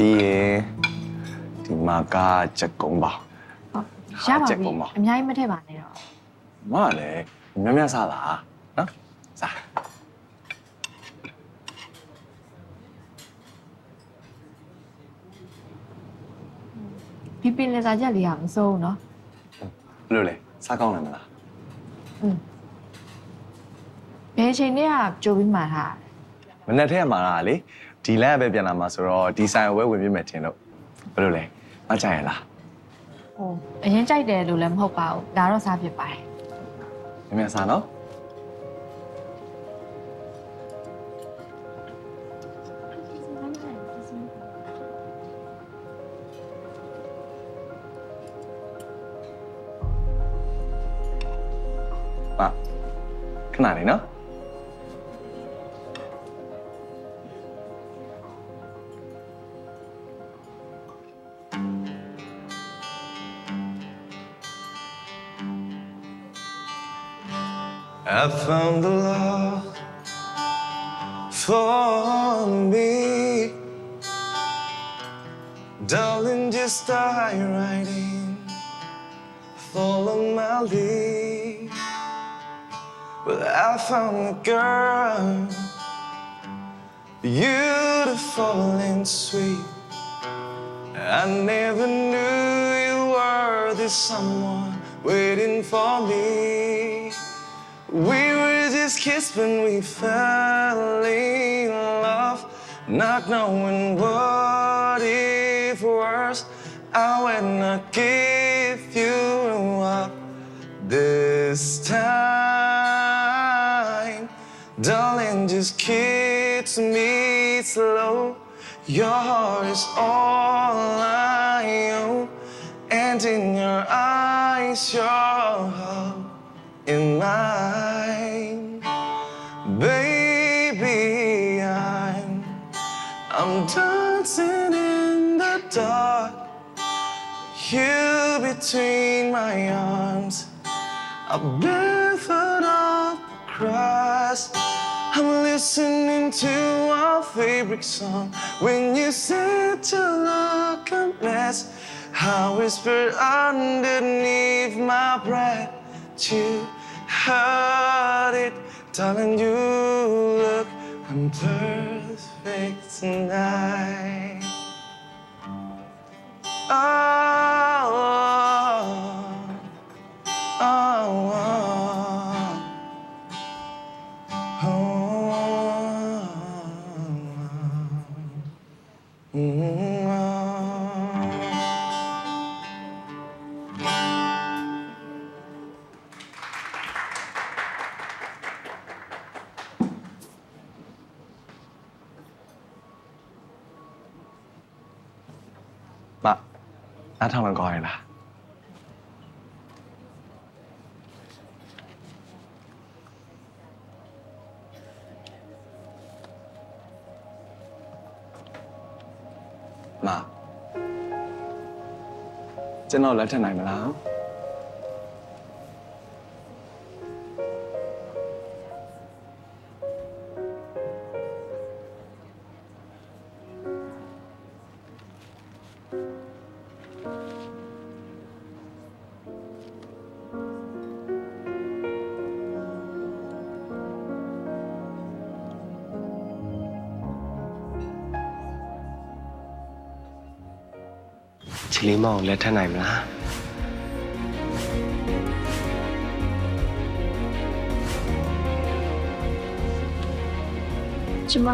ပြီးရင်ဒီမှာကချက်ကုန်းပါ ဟုတ်ရပါ ချက် ပြီ ကုန်ပါ အများကြီးမထည့်ပါနဲ့တော့ မကလည်းများများစားလားနော်စား ဒီပင်လယ်စာချက်လေးကမစိုးဘူးเนาะ ဘယ်လိုလဲစားကောင်းတယ်မလား อืมဘယ်အချိန်တည်းကကြိုပြီးမှထား မနေ့ထက်ကမှာလားလေ ဒီလမ်းကပဲပြန်လာမှာဆိုတော့ဒီဆိုင်ကိုပဲဝင်ပြမယ်ထင်လို့ဘယ်လိုလဲမကြိုက်ရလားဟိုအရင်ကြိုက်တယ်လို့လည်းမဟုတ်ပါဘူးဒါတော့စားဖြစ်ပါတယ်များများစားနော်ပါခဏလေးနော် I found the love for me. Darling, just right in. Follow my lead. Well, I found a girl, beautiful and sweet. I never knew you were this someone waiting for me. We were just kids when we fell in love, not knowing what it was. I will not give you up this time. Darling, just kiss me slow. Your heart is all I own, and in your eyes, your heart in mine. Baby, I'm I'm dancing in the dark. You between my arms. I'm barefoot up across. I'm listening to our favorite song. When you said to look a mess, I whispered underneath my breath. You heard it, darling. You look perfect tonight. Oh, နားထောင်လို့ကောင်းရလားမကျွန်တော်လက်ထပ်နိုင်မလား ချီလေးမောင်ကိုလက်ထပ်နိုင်မလားကျမ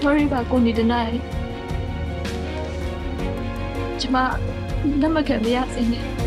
sorry ပါကိုနေတနိုင်ကျမလက်မခံမရစေနဲ့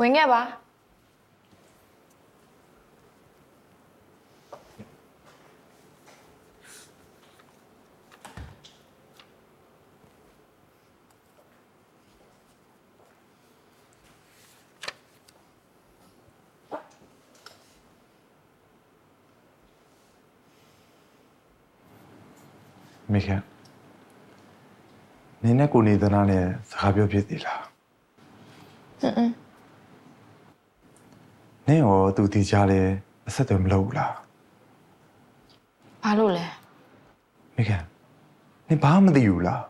ဝင်ခဲ့ပါမိခင်နင်းနဲ့ကိုနေသနာနဲ့စကားပြောဖြစ်သေးလားอืม နင်းရောသူတီချာလဲအဆက်အသွယ်မလုပ်ဘူးလားဘာလို့လဲမိခင်နင်းဘာမှမသိဘူးလား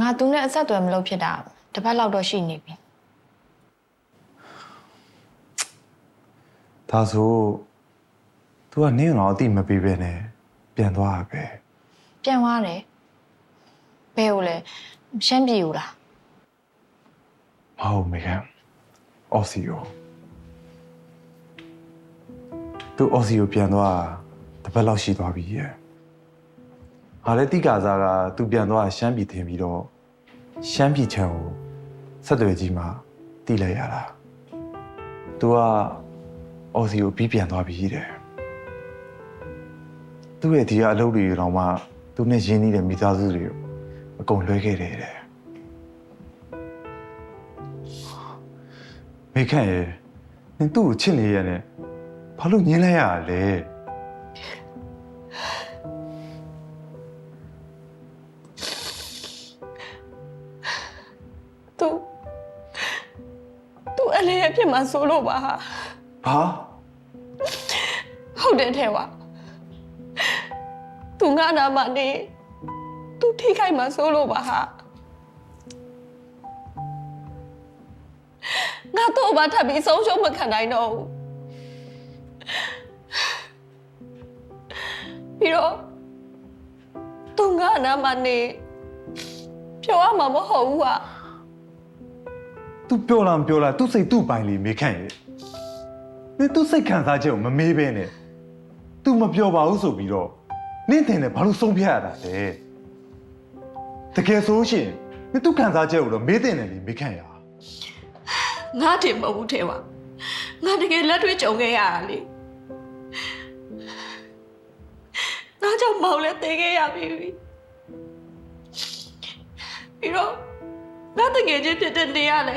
ငါသူနဲ့အဆက်အသွယ်မလုပ်ဖြစ်တာတစ်ပတ်လောက်တော့ရှိနေပြီဒါဆို तू ကနင်းတော့အတိမပေးပဲနဲ့ပြန်သွားတာပဲပြန်သွားတယ်ဘယ်ကိုလဲရှမ်းပြည်ကိုလားမ ဟုတ်မိခင်အော်စီယိုသူအော်စီယိုပြန်သွားတာတစ်ပတ်လောက်ရှိသွားပြီရဲ့ဟာလေတိကာစားက तू ပြန်သွားတာရှမ်းပြည်ထင်ပြီးတော့ရှမ်းပြည်ချံကိုဆက်သွယ်ကြီးမှတိလိုက်ရတာ तू ကအော်စီကိုပြီးပြန်သွားပြီတဲ့သူ့ရဲ့ဒီကအလုပ်တွေတော့မှသူနဲ့ရင်းနှီးတဲ့မိသားစုတွေကိုအကုန်လွှဲခဲ့တယ်တဲ့ မိခန့်ရဲ့နင်သူ့ကိုချစ်နေရတဲ့ဘာလို့ညင်းလိုက်ရတာလဲသူသူအလေးအဖြစ်မှာဆိုလို့ပါဟာဘာဟုတ်တယ်ထဲဝါသူငါနာမနေသူထိခိုက်မှာဆိုလို့ပါဟာ ငါတော့ဘာထပ်ပြီးဆုံးရှုံးမခံနိုင်တော့ဘူးပြီးတော့သူငါနာမနေပြောရမှာမဟုတ်ဘူးอ่ะ तू ပြောလားမပြောလားသူ့စိတ်သူ့ပိုင်လေမေးခန့်ရဲ့နင်သူ့စိတ်ခံစားချက်ကိုမမေးဘဲနဲ့ तू မပြောပါဘူးဆိုပြီးတော့နင့်တင်လည်းဘာလို့ဆုံးဖြတ်ရတာလဲတကယ်ဆိုရှင်နင်သူ့ခံစားချက်ကိုတော့မေးတင်တယ်လေမေးခန့်ရ ငါတင်မဟုတ်ဘူးထဲပါငါတကယ်လက်တွေ့ကြုံခဲ့ရတာလေငါကြောင့်မောင်လည်းတည်ခဲ့ရပြီပြီးတော့ငါတကယ်ချင်းဖြစ်တဲ့နေရလဲ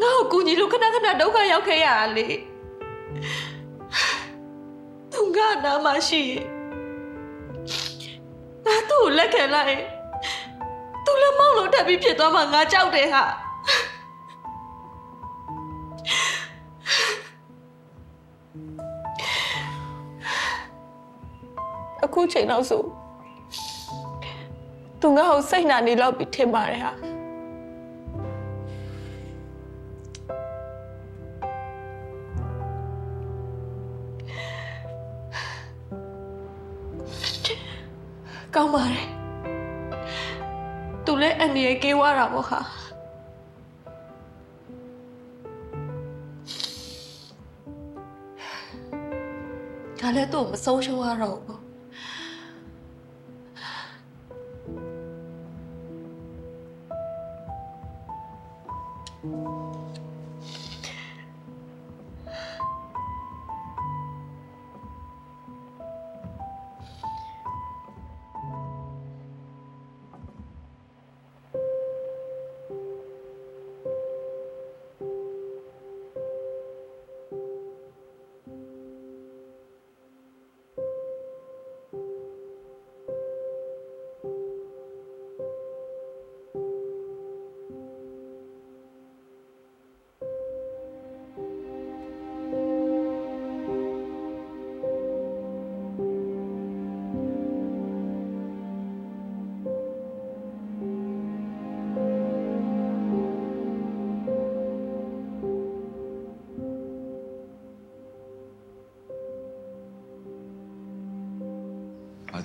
ငါ့ကိုကူညီလို့ခဏခဏဒုက္ခရောက်ခဲ့ရတာလေသူငါနာမရှိရင်ငါသူ့ကိုလက်ခံလိုက်ရင်သူလည်းမောင်လို့တက်ပြီးဖြစ်သွားမှငါကြောက်တယ်ဟာ အခုချိန်တော့ဆိုသူငါ့ကိုစိတ်နာနေလောက်ပြီးထင်ပါတယ်ဟာကောင်းပါတယ်သူလည်းအနေရကေးွားတာပေါ့ဟာဒါလည်းသူ့ကိုမဆုံးရှုံးရတော့ဘူး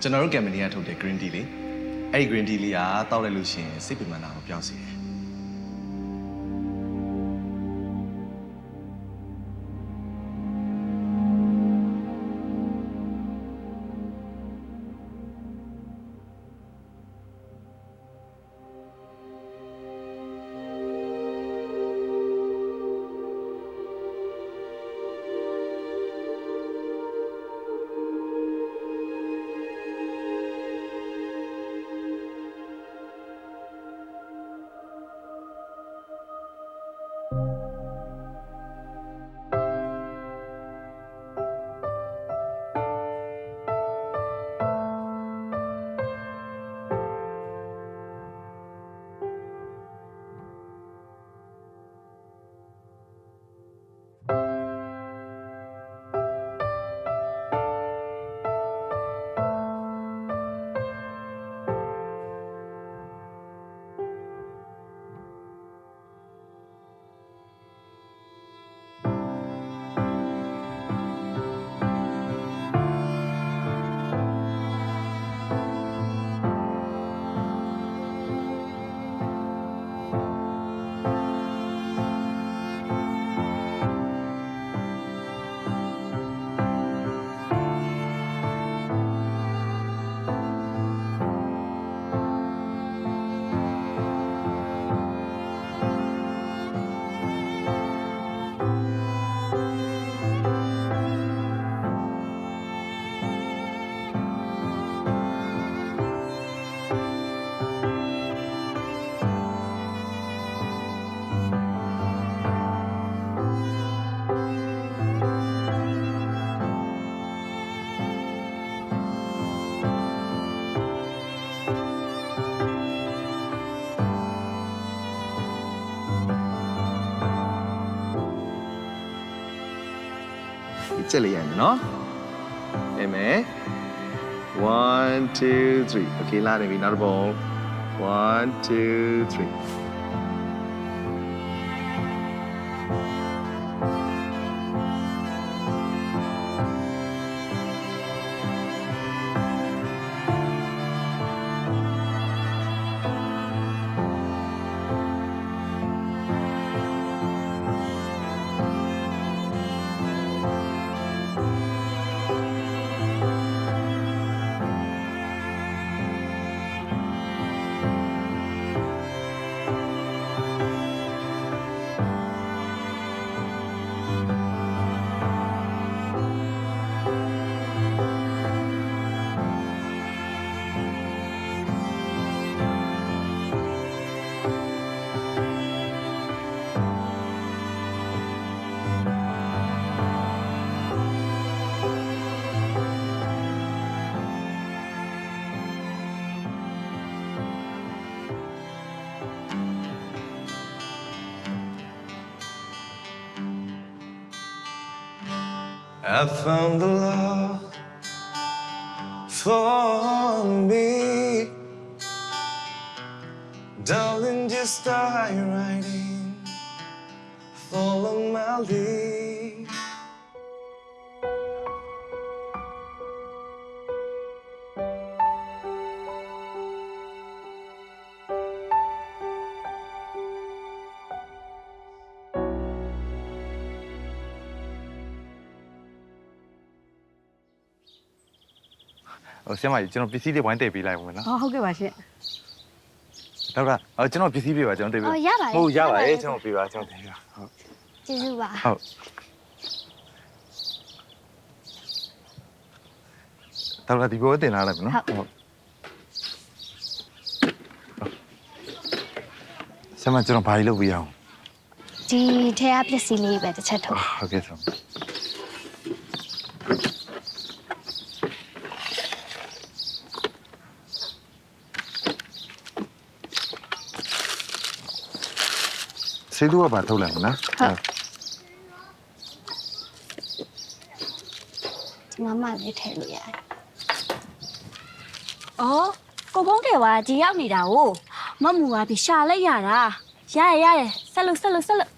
ကျွန်တော်တို့ကမ်ပဏီကထုတ်တဲ့ green tea လေအဲ့ဒီ green tea လေးကတောက်လိုက်လို့ရှိရင်စိတ်ပင်ပန်းတာကိုပြောင်းစေတယ် ကြက်လေးရိုက်မယ်နော်အမေ1 2 3 okay လာနေပြီနောက်တစ်ပုံ1 2 3 I found the love for me. Darling, just start writing. Follow my lead. ဆရာမကြီးကျွန်တော်ပစ္စည်းတွေဝိုင်းတည်ပေးလိုက်အောင်မယ်နော်ဟောဟုတ်ကဲ့ပါရှင်ဒေါက်ကဟိုကျွန်တော်ပစ္စည်းပြပါကျွန်တော်တည်ပေးအော်ရပါတယ်ဟုတ်ရပါတရပါတယ်ယ်ကျွန်တော်ပြပါကျွန်တော်တည်ပါဟုတ်ကျေးဇူးပါဟုတ်ဒေါက်ကဒီဘောတင်လာလိုက်မယ်နော်ဟုတ်ဆရာမကျွန်တော်ဘာကြီးလုပ်ပြရအောင်ဒီထဲကပစ္စည်းလေးပဲတစ်ချက်ထုတ်ဟုတ်ကဲ့ဆရာ စေးသူကဘာထုတ်လိုက်မလားဒီမှာမှလေးထည့်လို့ရတယ်။အော်ကိုဖုံးတယ်ကဒီရောက်နေတာ哦မမူကဒီရှာလိုက်ရတာရရရရဆက်လို့ဆက်လို့ဆက်လို့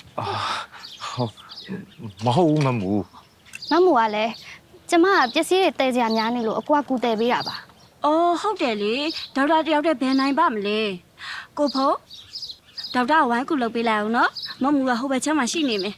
ဟုတ်မဟုတ်ဘူးမမူမမူကလည်းကျမကပစ္စည်းတွေတည်ကြများနေလို့အကွာကူတည်ပေးတာပါ။အော်ဟုတ်တယ်လေဒေါက်တာတယောက်တည်းဘယ်နိုင်ပါမလဲ။ကိုဖုံး ဒေါက်တာဝိုင်းကူလုပ်ပေးလိုက်အောင်နော်။မမူကဟိုဘက်ချမ်းမှာရှိနေမယ်